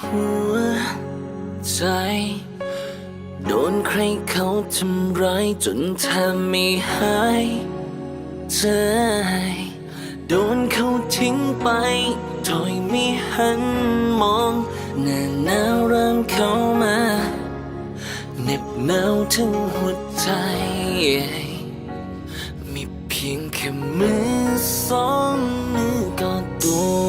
หัวใจ โดนใครเขาทำร้ายจนแทบไม่หายใจโดนเขาทิ้งไปโดยไม่หันมองหน้าหนาวเริ่มเข้ามาเหน็บหนาวถึงหัวใจมีเพียงแค่มือสองมือกอดตัว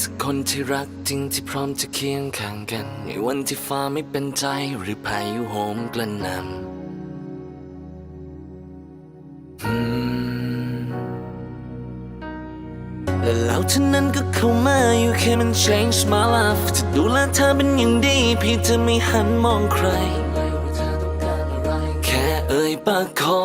สักคนที่รักจริงที่พร้อมจะเคียงข้างกัน ในวันที่ฟ้าไม่เป็นใจหรือพายุโหมกระหน่ำอืมและแล้วเท่านั้นก็เข้ามาอยู่แค่มัน change my life จะดูแลเธอเป็นอย่างดีพี่จะไม่หันมองใคร แค่เอ่ยปากขอ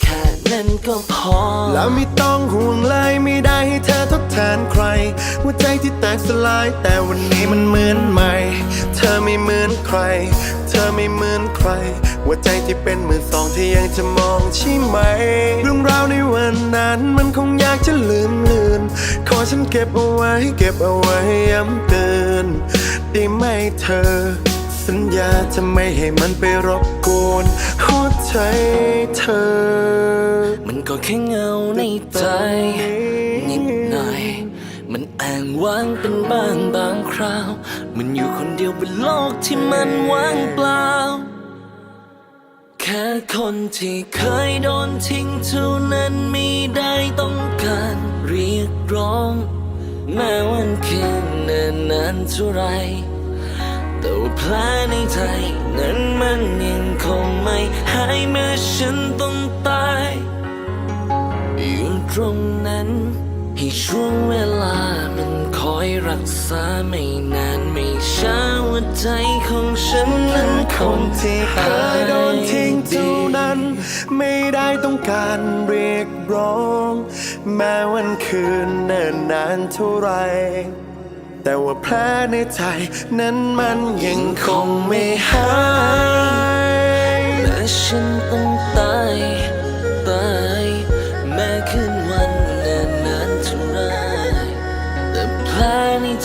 แค่ นั้นก็พอ แล้วไม่ต้องห่วงเลยไม่ได้ให้เธอทดแทนใครหัวใจที่แตกสลาย แต่วันนี้มันเหมือนใหม่ เธอไม่เหมือนใคร เธอไม่เหมือนใครหัวใจที่เป็นมือสองที่ยังจะมองใช่ไหม เรื่องราวในวันนั้นมันคงอยากจะลืมลืน ขอฉันเก็บเอาไว้ เก็บเอาไว้ย้ำเตือนได้ไหมเธอ สัญญาจะไม่ให้มันไปรบกวนหัวใจเธอ ก็แค่เงาในใจ นิดหน่อย มันแอ้างว้างเป็นบางบางคราว มันอยู่คนเดียวบนโลกที่มันว่างเปล่า แค่คนที่เคยโดนทิ้งเท่านั้นม่ได้ต้องการเรียกร้องแม้วันคืนเนิ่นนานเท่าไรแต่ว่าแผลในใจนั้นมันยังคงไม่หายแม้ฉันต้อง ตรงนั้น ให้ช่วงเวลามันคอยรักษาไม่นานไม่ช้าหัวใจของฉันนั้นคงที่เคยโดนทิ้งเท่านั้น ไม่ได้ต้องการเรียกร้อง แม้วันคืนเนิ่นนานเท่าไรแต่ว่าแผลในใจนั้นมันยังคงไม่หายและฉันต้องตาย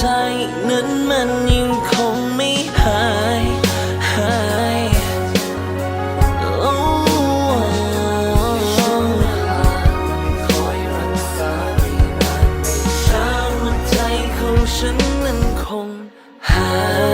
ในใจนั้นมันยังคงไม่หายหายโอ้คอยรักษาไม่นานไม่ช้าหัวใจของฉันนั้นคงหาย